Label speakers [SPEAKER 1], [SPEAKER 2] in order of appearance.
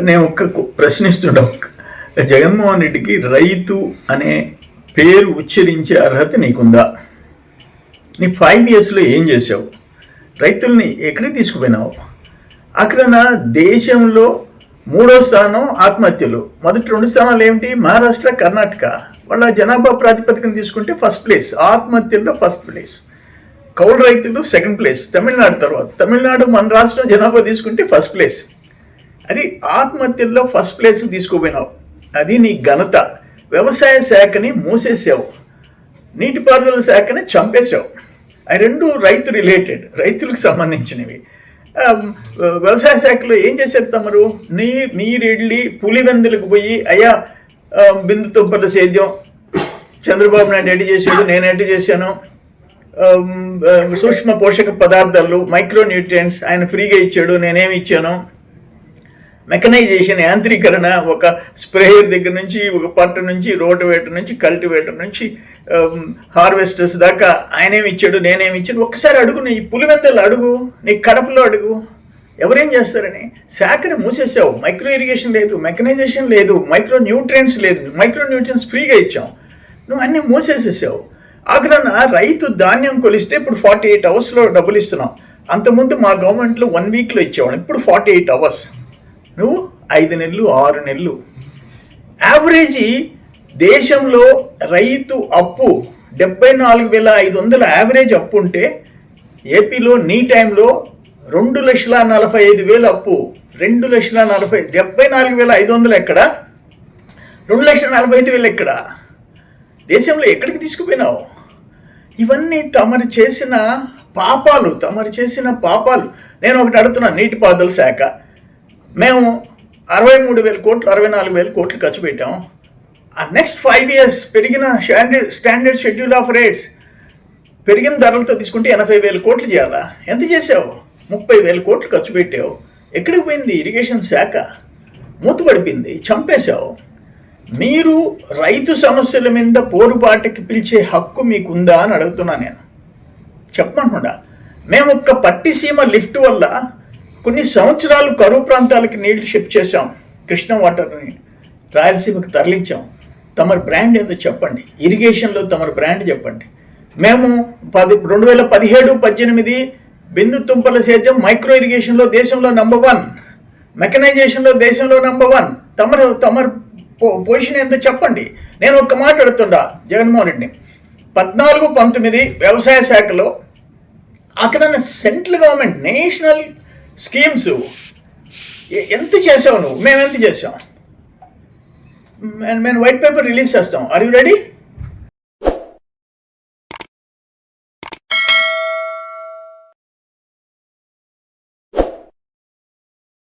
[SPEAKER 1] నేను ఒక్క కు- జగన్మోహన్ రెడ్డికి రైతు అనే పేరు ఉచ్చరించే అర్హత నీకుందా? నీ ఫైవ్ ఇయర్స్లో ఏం చేసావు రైతుల్ని ఎక్కడికి తీసుకుపోయినావు? అక్కడ నా దేశంలో మూడో స్థానం ఆత్మహత్యలు. మొదటి రెండు స్థానాలు ఏమిటి? మహారాష్ట్ర కర్ణాటక. వాళ్ళ జనాభా ప్రాతిపదికన తీసుకుంటే ఫస్ట్ ప్లేస్. ఆత్మహత్యల్లో ఫస్ట్ ప్లేస్. కౌలు రైతులు సెకండ్ ప్లేస్. తమిళనాడు తర్వాత. తమిళనాడు మన రాష్ట్రం జనాభా తీసుకుంటే ఫస్ట్ ప్లేస్. అది ఆత్మహత్యల్లో ఫస్ట్ ప్లేస్ తీసుకుపోయినావు అది నీ ఘనత. వ్యవసాయ శాఖని మూసేసావు. నీటిపారుదల శాఖని చంపేశావు. అవి రెండు రైతు రిలేటెడ్ రైతులకు సంబంధించినవి. వ్యవసాయ శాఖలో ఏం చేశారు తమరు? నీ నీరెళ్ళి పులివెందులకు పోయి అయ్యా బిందు తుప్పల సేద్యం. చంద్రబాబు నాయుడు ఎట్టి చేశాడు? నేను ఎట్టి చేశాను? సూక్ష్మ పోషక పదార్థాలు మైక్రో న్యూట్రియంట్స్ ఆయన ఫ్రీగా ఇచ్చాడు నేనేమి ఇచ్చాను? మెకనైజేషన్ యాంత్రీకరణ ఒక స్ప్రేయర్ దగ్గర నుంచి ఒక పట్టు నుంచి రోటివేటర్ నుంచి కల్టివేటర్ నుంచి హార్వెస్టర్స్ దాకా ఆయనేమిచ్చాడు నేనేమిచ్చాడు ఒకసారి ఒక్కసారి అడుగు నీ పులివెందలు అడుగు నీ కడపలో అడుగు. ఎవరేం చేస్తారని? శాఖని మూసేసావు. మైక్రో ఇరిగేషన్ లేదు మెకనైజేషన్ లేదు మైక్రో న్యూట్రియంట్స్ లేదు. మైక్రో న్యూట్రియంట్స్ ఫ్రీగా ఇచ్చాం. నువ్వు అన్నీ మూసేసేసావు. ఆగ్రహణ రైతు ధాన్యం కొలిస్తే ఇప్పుడు ఫార్టీ ఎయిట్ అవర్స్లో డబ్బులు ఇస్తున్నాం. అంతకుముందు మా గవర్నమెంట్లో వన్ వీక్లో ఇచ్చేవాడు ఇప్పుడు ఫార్టీ ఎయిట్ అవర్స్. నువ్వు ఐదు నెలలు ఆరు నెలలు. యావరేజీ దేశంలో రైతు అప్పు డెబ్బై నాలుగు వేల ఐదు వందల యావరేజ్ అప్పు ఉంటే ఏపీలో నీ టైంలో రెండు లక్షల నలభై ఐదు వేలు అప్పు. రెండు లక్షల నలభై డెబ్బై నాలుగు వేల ఐదు వందలు ఎక్కడ? రెండు లక్షల నలభై ఐదు వేలు ఎక్కడ? దేశంలో ఎక్కడికి తీసుకుపోయినావు? ఇవన్నీ తమరు చేసిన పాపాలు తమరు చేసిన పాపాలు. నేను ఒకటి అడుగుతున్నాను నీటిపారుదల శాఖ. మేము అరవై మూడు వేల కోట్లు అరవై నాలుగు వేల కోట్లు ఖర్చు పెట్టాం. ఆ నెక్స్ట్ ఫైవ్ ఇయర్స్ పెరిగిన standard standard schedule of rates పెరిగిన ధరలతో తీసుకుంటే ఎనభై వేల కోట్లు చేయాలా? ఎంత చేసావు? ముప్పై వేల కోట్లు ఖర్చు పెట్టావు. ఎక్కడికి పోయింది? ఇరిగేషన్ శాఖ. మూతపడిపోయింది చంపేశావు. మీరు రైతు సమస్యల మీద పోరుపాటికి పిలిచే హక్కు మీకుందా అని అడుగుతున్నా నేను. చెప్పమంటున్నా. మేము ఒక్క పట్టిసీమ లిఫ్ట్ వల్ల కొన్ని సంవత్సరాలు కరువు ప్రాంతాలకి నీళ్ళు షిఫ్ట్ చేశాం. కృష్ణ వాటర్ని రాయలసీమకు తరలించాం. తమరి బ్రాండ్ ఏదో చెప్పండి. ఇరిగేషన్లో తమరి బ్రాండ్ చెప్పండి. మేము పది రెండు వేల పదిహేడు పద్దెనిమిది బిందు తుంపల సేద్యం మైక్రో ఇరిగేషన్లో దేశంలో నంబర్ వన్. మెకనైజేషన్లో దేశంలో నంబర్ వన్. తమరు తమరు పొజిషన్ ఏందో చెప్పండి. నేను ఒక మాట అడుగుతుండా జగన్మోహన్ రెడ్డిని. పద్నాలుగు పంతొమ్మిది వ్యవసాయ శాఖలో అక్కడ సెంట్రల్ గవర్నమెంట్ నేషనల్ స్కీమ్స్ ఎంత చేసావు నువ్వు? మేము ఎంత చేసాం? మేము మేము వైట్ పేపర్ రిలీజ్ చేస్తాం. Are you ready